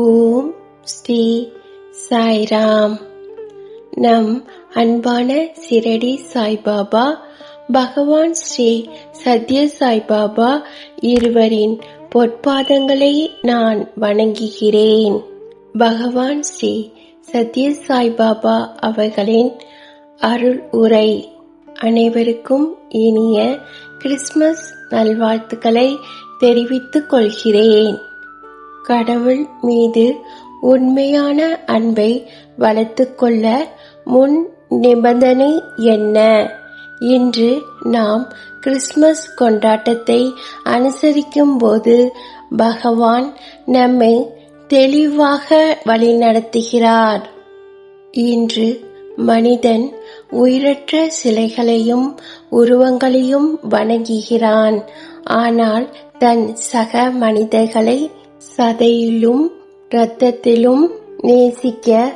ஓம் ஸ்ரீ சாய்ராம். நம் அன்பான சிரடி சாய்பாபா பகவான் ஸ்ரீ சத்ய சாய்பாபா இருவரின் பொற்பாதங்களை நான் வணங்குகிறேன். பகவான் ஸ்ரீ சத்ய சாய்பாபா அவர்களின் அருள் உரை. அனைவருக்கும் இனிய கிறிஸ்மஸ் நல்வாழ்த்துக்களை தெரிவித்துக் கொள்கிறேன். கடவுள் மீது உண்மையான அன்பை வளர்த்துக்கொள்ள முன் நிபந்தனை என்ன? இன்று நாம் கிறிஸ்மஸ் கொண்டாட்டத்தை அனுசரிக்கும் போது பகவான் நம்மை தெளிவாக வழிநடத்துகிறார். இன்று மனிதன் உயிரற்ற சிலைகளையும் உருவங்களையும் வணங்குகிறான். ஆனால் தன் சக மனிதர்களை சதையிலும் இரத்தத்திலும் நேசிக்க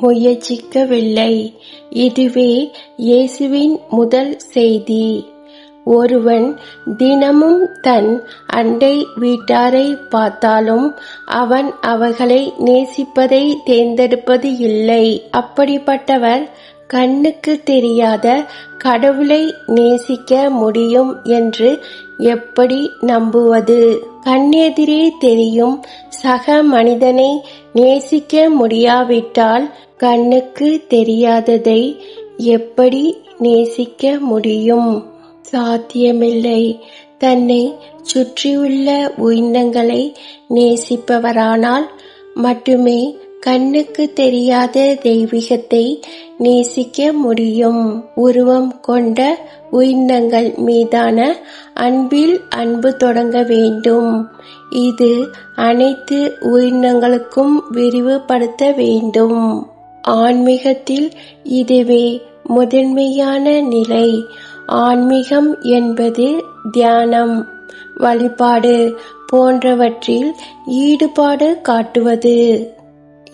முயற்சிக்கவில்லை. இதுவே இயேசுவின் முதல் செய்தி. ஒருவன் தினமும் தன் அண்டை வீட்டாரை பார்த்தாலும் அவன் அவர்களை நேசிப்பதை தேர்ந்தெடுப்பது இல்லை. அப்படிப்பட்டவர் கண்ணுக்கு தெரியாத கடவுளை நேசிக்க முடியும் என்று எப்படி நம்புவது? கண்ணெதிரே தெரியும் சக மனிதனை நேசிக்க முடியாவிட்டால் கண்ணுக்கு தெரியாததை எப்படி நேசிக்க முடியும்? சாத்தியமில்லை. தன்னை சுற்றியுள்ள உயிரினங்களை நேசிப்பவரானால் மட்டுமே கண்ணுக்கு தெரியாத தெய்வீகத்தை நேசிக்க முடியும். உருவம் கொண்ட உயிரினங்கள் மீதான அன்பில் அன்பு தொடங்க வேண்டும். இது அனைத்து உயிரினங்களுக்கும் விரிவுபடுத்த வேண்டும். ஆன்மீகத்தில் இதுவே முதன்மையான நிலை. ஆன்மீகம் என்பது தியானம் வழிபாடு போன்றவற்றில் ஈடுபாடு காட்டுவது.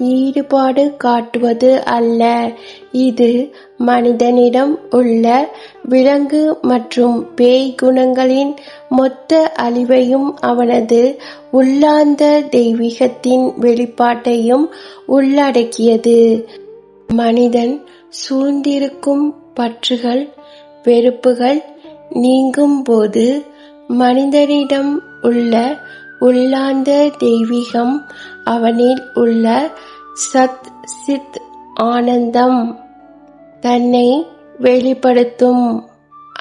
ஈடுபாடு காட்டுவது அல்ல. இது மனிதனிடம் உள்ள விலங்கு மற்றும் பேய் குணங்களின் மொத்த அழிவையும் அவனது உள்ளார்ந்த தெய்வீகத்தின் வெளிப்பாட்டையும் உள்ளடக்கியது. மனிதன் சூழ்ந்திருக்கும் பற்றுகள் வெறுப்புகள் நீங்கும் போது மனிதனிடம் உள்ள உள்ளார்ந்த தெய்வீகம் அவனில் உள்ள சத் சித் ஆனந்தம் தன்னை வெளிப்படுத்தும்.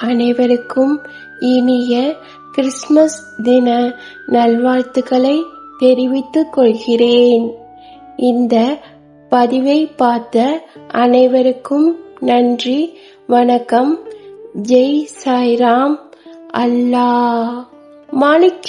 அனைவருக்கும் இனிய கிறிஸ்மஸ் தின நல்வாழ்த்துக்களை தெரிவித்துக் கொள்கிறேன். இந்த பதிவை பார்த்த அனைவருக்கும் நன்றி வணக்கம். ஜெய் சாய்ராம். அல்லாஹ். மாலிக்